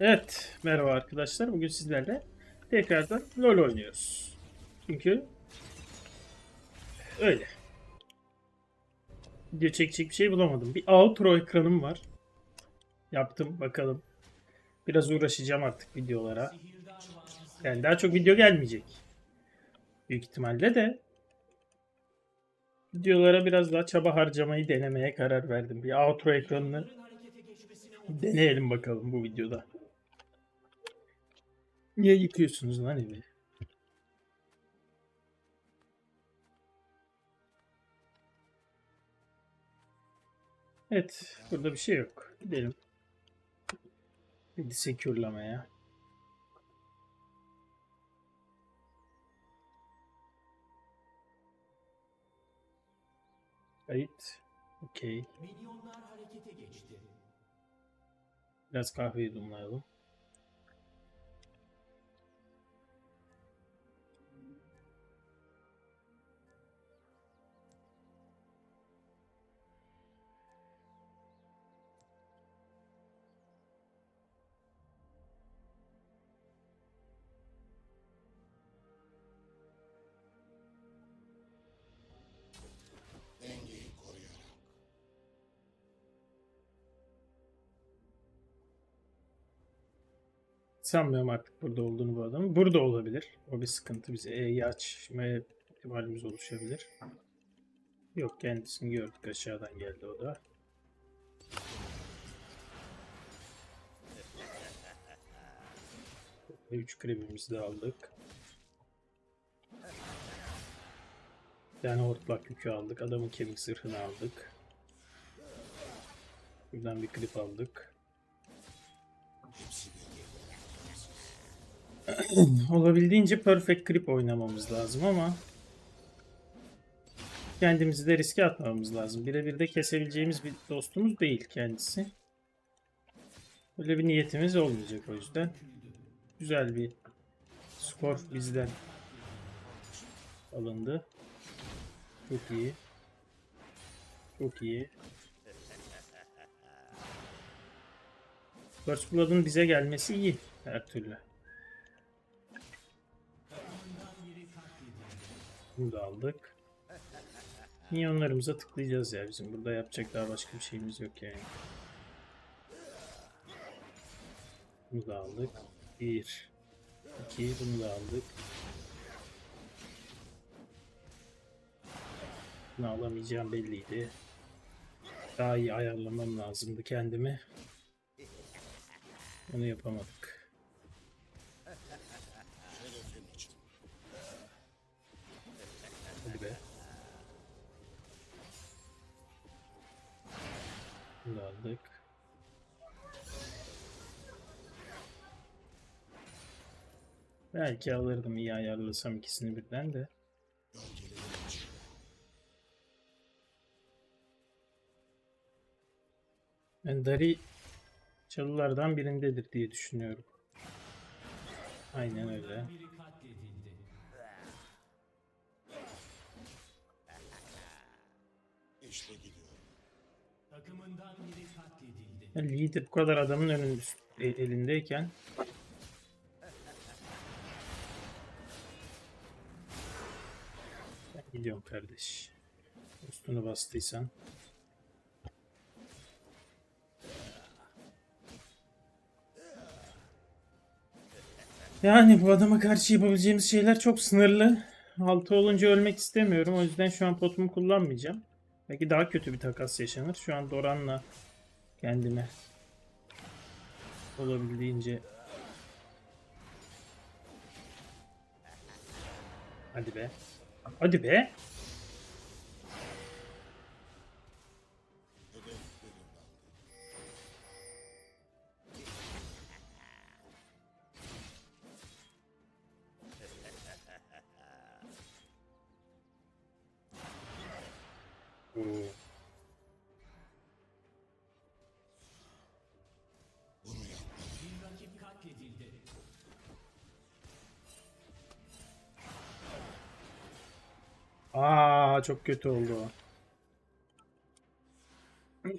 Evet, merhaba arkadaşlar. Bugün sizlerle tekrardan LoL oynuyoruz. Çünkü öyle. Video çekecek bir şey bulamadım. Bir outro ekranım var. Yaptım, bakalım. Biraz uğraşacağım artık videolara. Yani daha çok video gelmeyecek. Büyük ihtimalle de videolara biraz daha çaba harcamayı denemeye karar verdim. Bir outro ekranını deneyelim bakalım bu videoda. Niye yıkıyorsunuz lan evi? Evet, burada bir şey yok. Gidelim. Bir secure'lamaya. Kayıt. Okey. Biraz kahve yudumlayalım. Sanmıyorum artık burada olduğunu bu adamın. Burada olabilir. O bir sıkıntı. Bize E'yi açmaya ihtimalimiz oluşabilir. Yok kendisini gördük. Aşağıdan geldi o da. Ve 3 krebimizi de aldık. Tane hortlak yükü aldık. Adamın kemik zırhını aldık. Buradan bir klip aldık. Olabildiğince perfect grip oynamamız lazım ama kendimizi de riske atmamamız lazım. Birebir de kesebileceğimiz bir dostumuz değil kendisi. Öyle bir niyetimiz olmayacak o yüzden. Güzel bir skor bizden alındı. Çok iyi. Çok iyi. First Blood'un bize gelmesi iyi her türlü. Bunu da aldık. Minyonlarımıza tıklayacağız ya bizim. Burada yapacak daha başka bir şeyimiz yok yani. Bunu da aldık. Bir. iki, Bunu da aldık. Bunu alamayacağım belliydi. Daha iyi ayarlamam lazımdı kendimi. Onu yapamadık. Aldık. Belki alırdım iyi ayarlasam ikisini birden de. Ben Dari çalılardan birindedir diye düşünüyorum. Aynen öyle. İşte gidiyorum. Lider bu kadar adamın önünde elindeyken ben gidiyorum kardeş. Üstünü bastıysan. Yani bu adama karşı yapabileceğimiz şeyler çok sınırlı. Altı olunca ölmek istemiyorum. O yüzden şu an potumu kullanmayacağım. Belki daha kötü bir takas yaşanır. Şu an Doran'la kendime olabildiğince Hadi be. Hadi be. Aa çok kötü oldu o.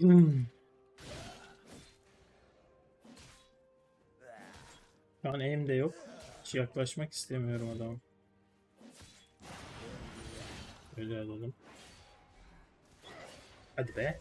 Şu an aim de yok. Hiç yaklaşmak istemiyorum adama. Öyle alalım. Hadi be.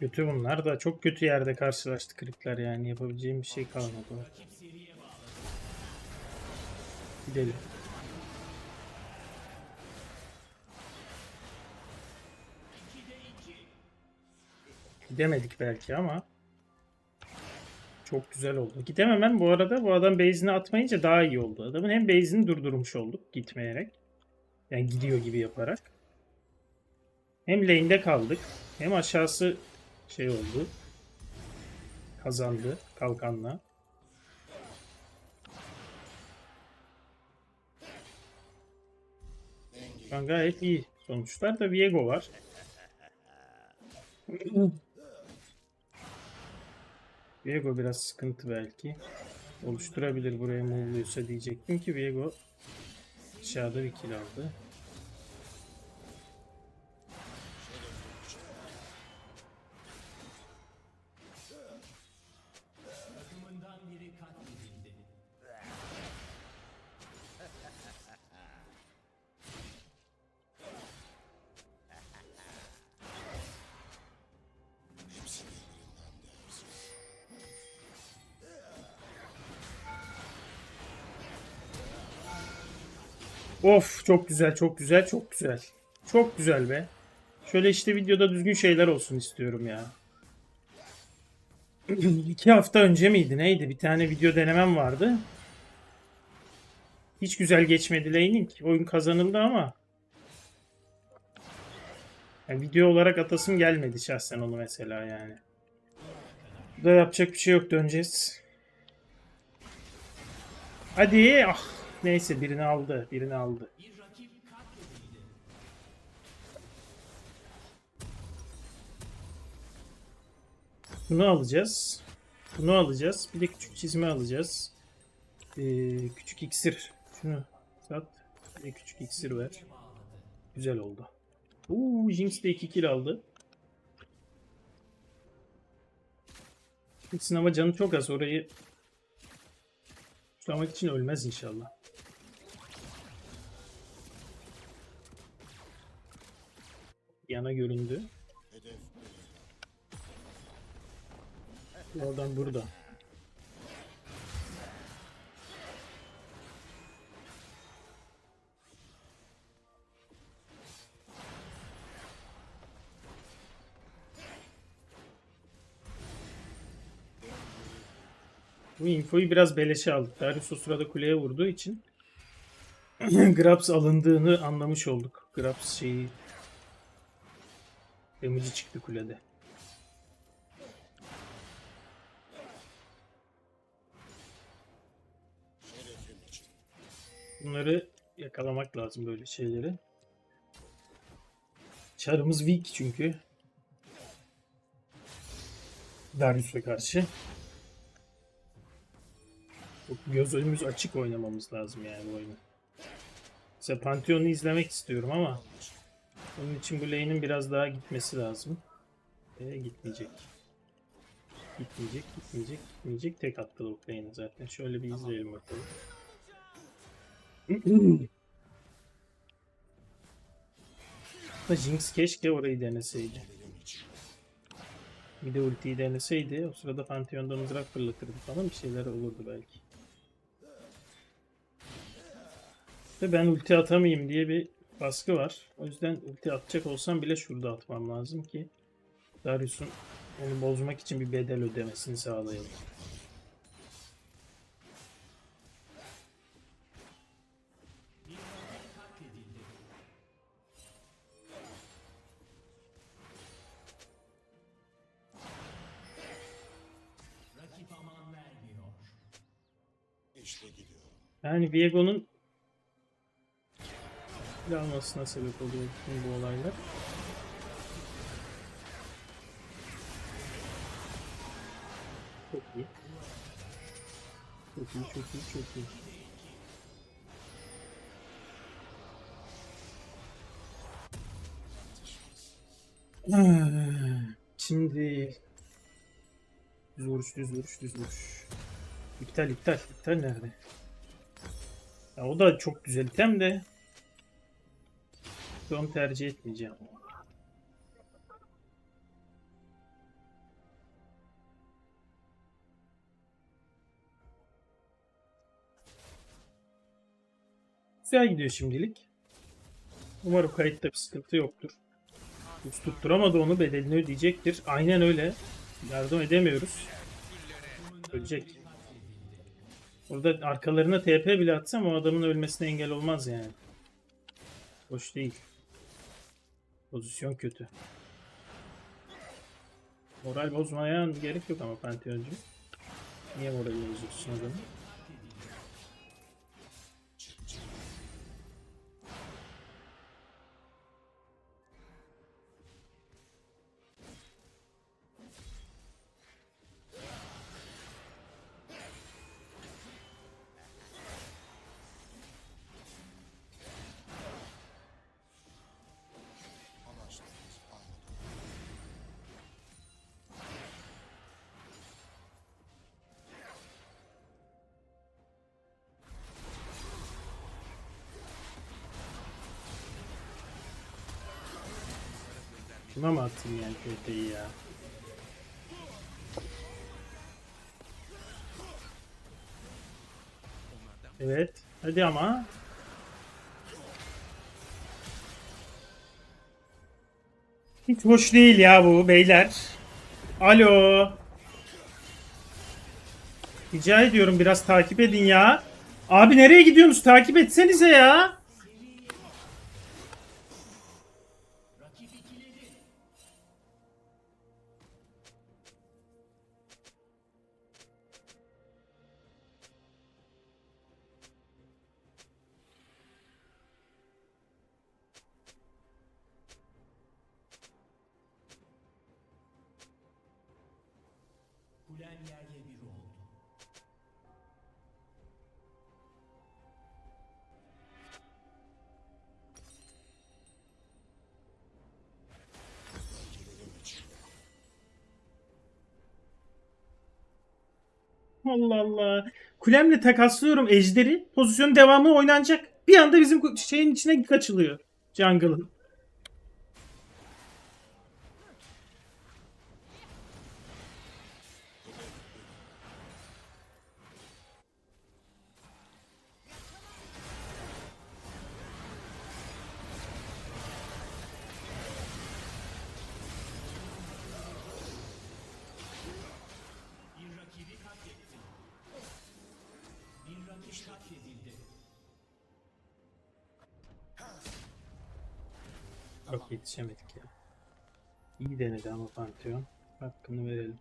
Kötü bunlar da çok kötü yerde karşılaştı kırıklar yani yapabileceğim bir şey kalmadı. Gidelim. Gidemedik belki ama çok güzel oldu. Gidememem bu arada bu adam base'ini atmayınca daha iyi oldu. Adamın hem base'ini durdurmuş olduk gitmeyerek. Yani gidiyor gibi yaparak. Hem lane'de kaldık. Hem aşağısı şey oldu. Kazandı kalkanla. Şu an gayet iyi sonuçlar da Viego var. Viego biraz sıkıntı belki. Oluşturabilir buraya Move'luysa diyecektim ki Viego aşağıda bir kill aldı. Of çok güzel çok güzel çok güzel. Çok güzel be. Şöyle işte videoda düzgün şeyler olsun istiyorum ya. İki hafta önce miydi neydi? Bir tane video denemem vardı. Hiç güzel geçmedi laning. Oyun kazanıldı ama. Yani video olarak atasım gelmedi şahsen onu mesela yani. Da yapacak bir şey yok döneceğiz. Hadi ah neyse birini aldı birini aldı. Bunu alacağız. Bunu alacağız. Bir de küçük çizme alacağız. Ee, küçük iksir. Şunu sat. Bir de küçük iksir ver. Güzel oldu. Uuu Jinx de 2 kill aldı. Jinx'in ama canı çok az. Orayı tutamak için ölmez inşallah. Yana göründü. Oradan burada. Bu infoyu biraz beleşe aldık. Darius o sırada kuleye vurduğu için Grabs alındığını anlamış olduk. Grabs şeyi damage'i çıktı kulede. Bunları yakalamak lazım böyle şeyleri. Çarımız weak çünkü. Darius'a karşı. Gözümüz açık oynamamız lazım yani bu oyunu. Mesela Pantheon'u izlemek istiyorum ama onun için bu lane'in biraz daha gitmesi lazım. E, gitmeyecek. Gitmeyecek, gitmeyecek, gitmeyecek. Tek attı o lane'i zaten. Şöyle bir izleyelim bakalım. Da Jinx keşke orayı deneseydi. Bir de ultiyi deneseydi o sırada Pantheon'da mızrak fırlatırdı falan bir şeyler olurdu belki. Ve ben ulti atamayayım diye bir baskı var. O yüzden ulti atacak olsam bile şurada atmam lazım ki Darius'un onu bozmak için bir bedel ödemesini sağlayalım. Yani Viego'nun almasına sebep oluyor bütün bu olaylar. Çok iyi. Çok iyi, çok iyi, çok iyi. Şimdi düz vuruş, düz vuruş, düz vuruş. İptal, iptal, iptal nerede? Ya o da çok güzel item de onu tercih etmeyeceğim. Güzel gidiyor şimdilik. Umarım kayıtta bir sıkıntı yoktur. Hiç tutturamadı onu bedelini ödeyecektir. Aynen öyle. Yardım edemiyoruz. Ölecek. Orada arkalarına TP bile atsam o adamın ölmesine engel olmaz yani. Hoş değil. Pozisyon kötü. Moral bozmaya gerek yok ama Pantheon'cum. Niye moralini bozuyorsun adamı? Şuna mı atayım yani köfteyi ya? Evet. Hadi ama. Hiç hoş değil ya bu beyler. Alo. Rica ediyorum biraz takip edin ya. Abi nereye gidiyorsunuz? Takip etsenize ya. Allah Allah. Kulemle takaslıyorum ejderi. Pozisyon devamı oynanacak. Bir anda bizim şeyin içine kaçılıyor. Jungle'ın. Yetişemedik ya. İyi denedi ama Pantheon. Hakkını verelim.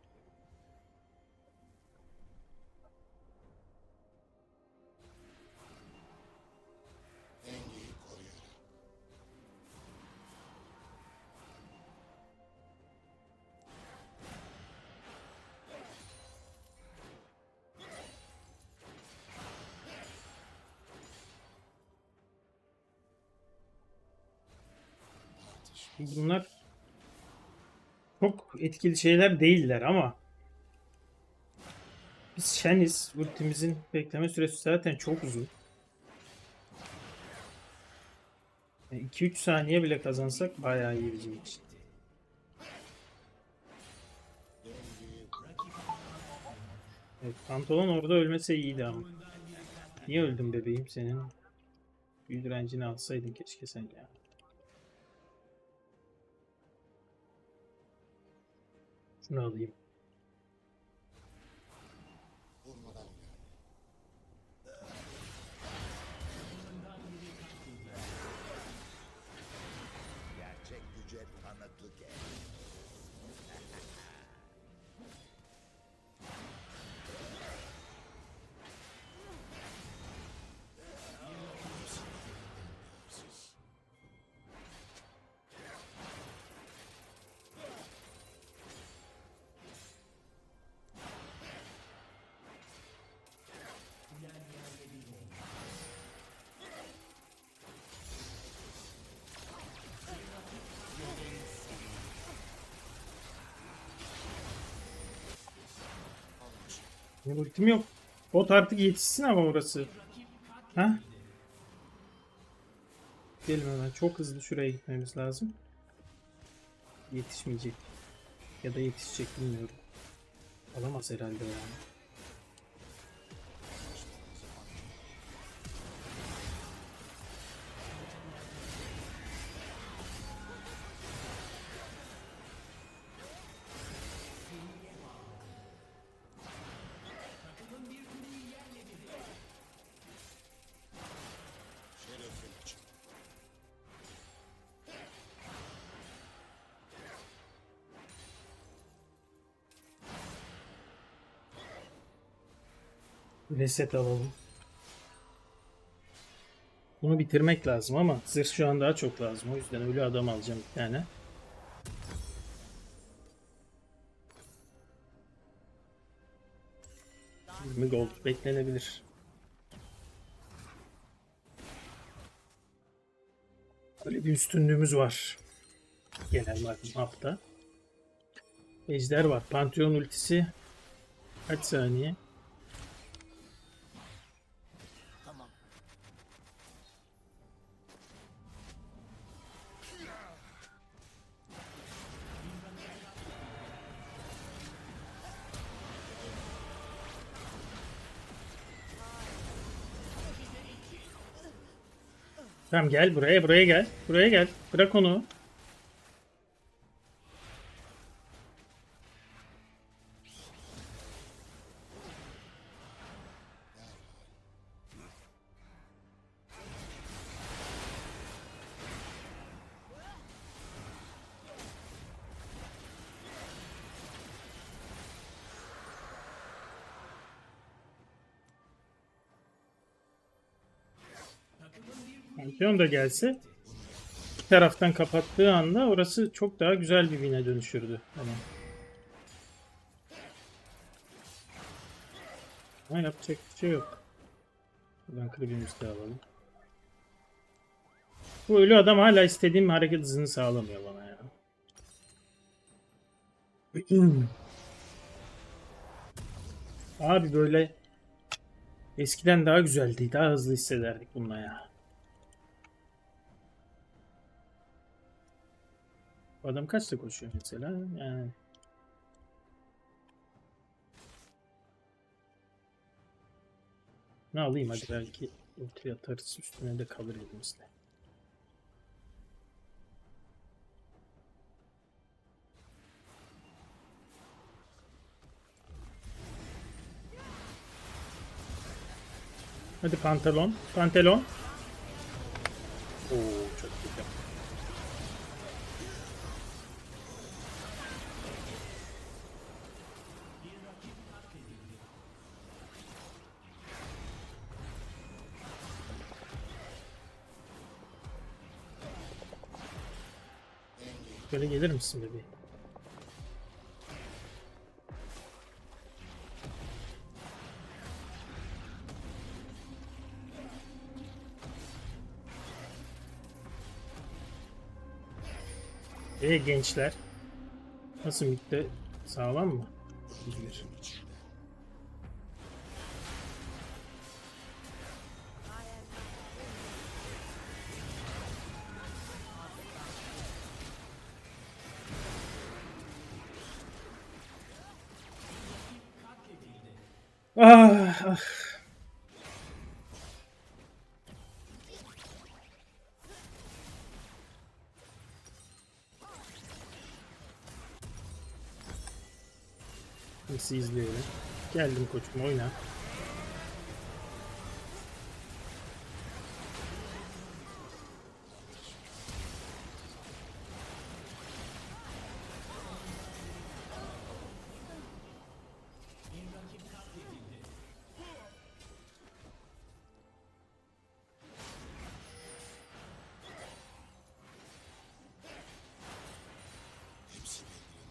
Bunlar çok etkili şeyler değiller ama biz Şeniz ultimizin bekleme süresi zaten çok uzun. 2-3 saniye bile kazansak bayağı iyi bizim için. Evet, pantolon orada ölmese iyiydi ama. Niye öldün bebeğim senin? Büyü direncini alsaydın keşke sen ya. Şunu alayım. Benim yok. Bot artık yetişsin ama orası. Ha? Gelin hemen. Çok hızlı şuraya gitmemiz lazım. Yetişmeyecek. Ya da yetişecek bilmiyorum. Alamaz herhalde yani. Reset alalım. Bunu bitirmek lazım ama zırh şu an daha çok lazım. O yüzden ölü adam alacağım bir tane. mi gold beklenebilir. Böyle bir üstünlüğümüz var. Genel mapta. Ejder var. Pantheon ultisi kaç saniye? Tamam gel buraya buraya gel. Buraya gel. Bırak onu. Pantheon da gelse taraftan kapattığı anda orası çok daha güzel bir win'e dönüşürdü. Tamam. Ama yapacak bir şey yok. Buradan klibimizi de alalım. Bu ölü adam hala istediğim hareket hızını sağlamıyor bana ya. Abi böyle eskiden daha güzeldi. Daha hızlı hissederdik bununla ya. Adam kaçta koşuyor mesela? Yani ne alayım hadi belki ulti atarız üstüne de kalır elimizde. Hadi pantolon. Pantolon. Gelir misin bebeğim? E gençler. Nasıl bitti? Sağlam mı? Bir. Ah, ah. Nasıl izleyelim? Geldim koçum oyna.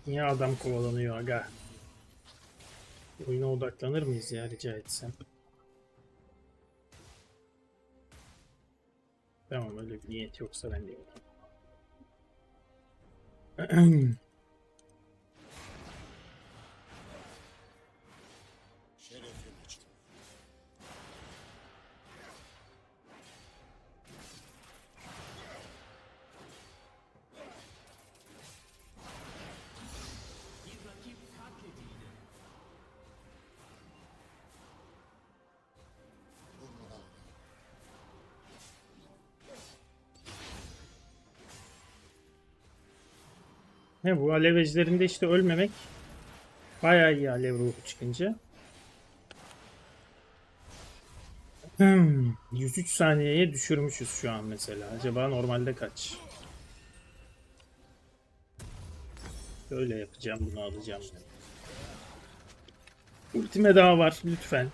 Niye adam kovalanıyor aga? Oyuna odaklanır mıyız ya rica etsem? Tamam öyle bir niyet yoksa ben de. He bu alev ejderinde işte ölmemek bayağı iyi alev ruhu çıkınca. Hmm, 103 saniyeye düşürmüşüz şu an mesela. Acaba normalde kaç? Böyle yapacağım bunu alacağım. Ultime daha var lütfen.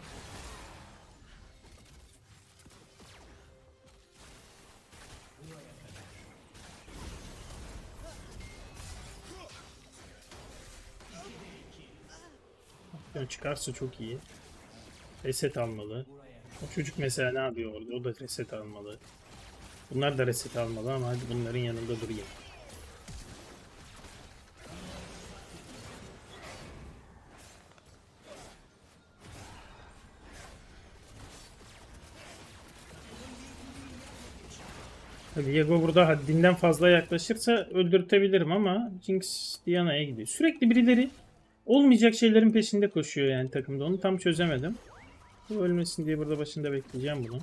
Çıkarsa çok iyi. Reset almalı. O çocuk mesela ne yapıyor orada? O da reset almalı. Bunlar da reset almalı ama hadi bunların yanında durayım. Diego burada haddinden fazla yaklaşırsa öldürtebilirim ama Jinx Diana'ya gidiyor. Sürekli birileri olmayacak şeylerin peşinde koşuyor yani takımda. Onu tam çözemedim. Bu ölmesin diye burada başında bekleyeceğim bunu.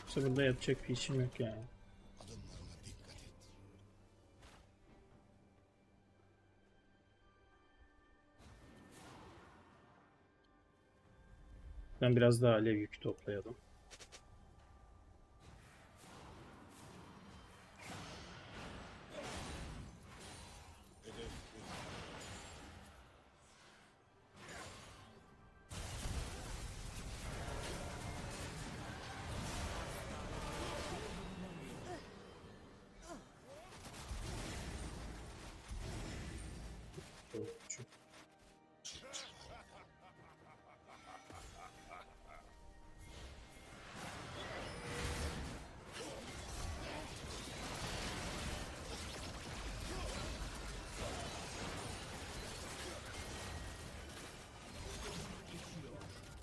Yoksa burada yapacak bir işim yok yani. Ben biraz daha alev yükü toplayalım.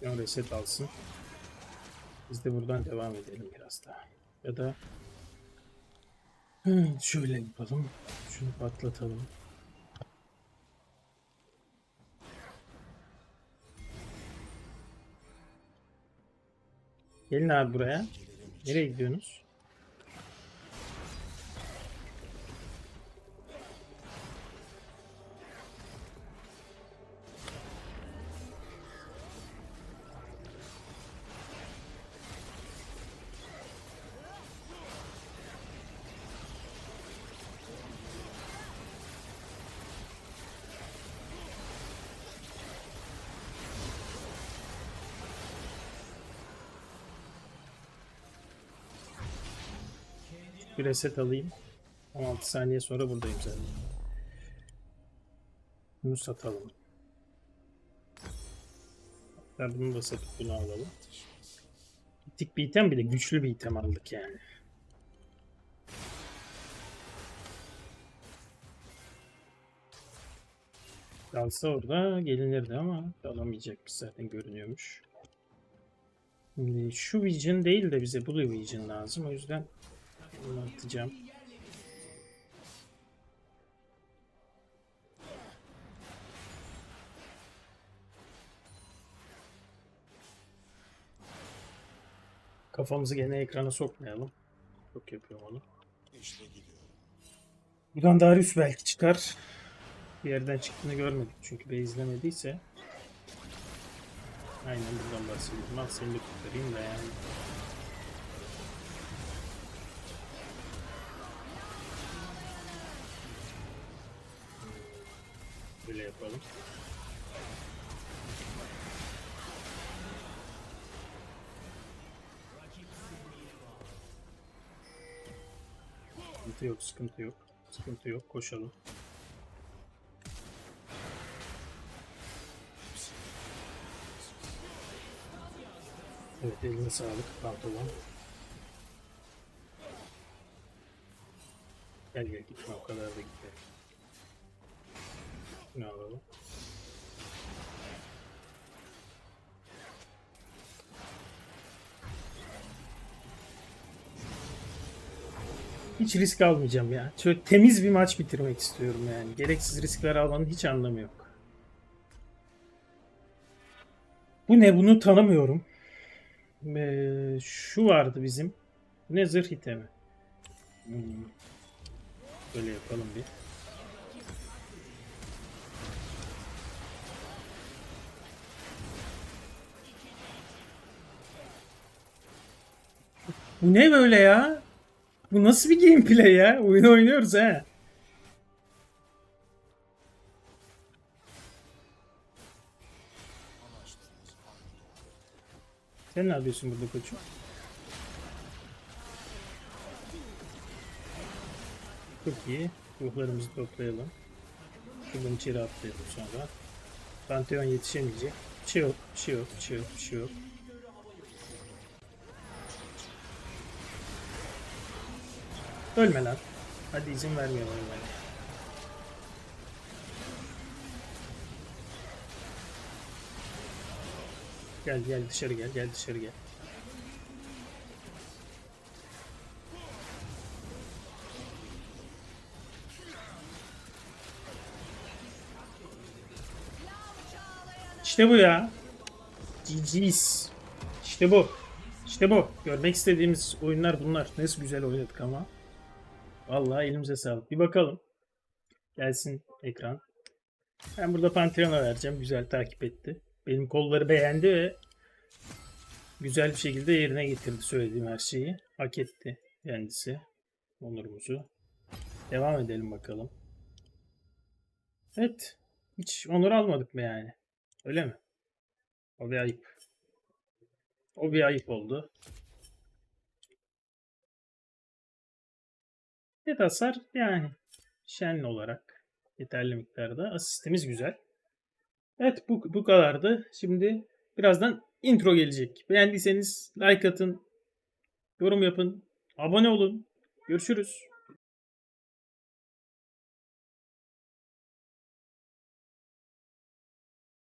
Yan reset alsın. Biz de buradan devam edelim biraz daha. Ya da Hı, şöyle yapalım. Şunu patlatalım. Gelin abi buraya. Nereye gidiyorsunuz? Bir reset alayım. 16 saniye sonra buradayım zaten. Bunu satalım. Hatta bunu da satıp bunu alalım. Gittik bir item bile güçlü bir item aldık yani. Kalsa orada gelinirdi ama alamayacakmış zaten görünüyormuş. Şimdi şu Vision değil de bize Blue Vision lazım. O yüzden atacağım. Kafamızı gene ekrana sokmayalım. Çok yapıyorum onu. İşte gidiyorum. Buradan Darius belki çıkar. Bir yerden çıktığını görmedik çünkü be izlemediyse. Aynen buradan bahsediyorum. Al seni de kurtarayım da yani. Yapalım. Sıkıntı yok, sıkıntı yok. Sıkıntı yok, koşalım. Evet, eline sağlık pantolon. Gel gel gitme o kadar da gitme. Ne alalım? Hiç risk almayacağım ya. Şöyle temiz bir maç bitirmek istiyorum yani. Gereksiz riskler almanın hiç anlamı yok. Bu ne? Bunu tanımıyorum. Ee, şu vardı bizim. Ne zırh itemi. Hmm. Böyle yapalım bir. Bu ne böyle ya? Bu nasıl bir gameplay ya? Oyun oynuyoruz ha. Sen ne yapıyorsun burada koçum? Çok iyi. Ruhlarımızı toplayalım. Şuradan içeri atlayalım sonra. Pantheon yetişemeyecek. Bir şey yok, bir şey yok, bir şey yok, bir şey yok. Ölme lan. Hadi izin vermiyorum ölmene. Gel gel dışarı gel gel dışarı gel. İşte bu ya. GG's. İşte bu. İşte bu. Görmek istediğimiz oyunlar bunlar. Nasıl güzel oynadık ama. Vallahi elimize sağlık. Bir bakalım. Gelsin ekran. Ben burada Pantheon'a vereceğim. Güzel takip etti. Benim kolları beğendi ve güzel bir şekilde yerine getirdi söylediğim her şeyi. Hak etti kendisi. Onurumuzu. Devam edelim bakalım. Evet. Hiç onur almadık mı yani? Öyle mi? O bir ayıp. O bir ayıp oldu. Net hasar yani şen olarak yeterli miktarda. Asistimiz güzel. Evet bu, bu kadardı. Şimdi birazdan intro gelecek. Beğendiyseniz like atın, yorum yapın, abone olun. Görüşürüz.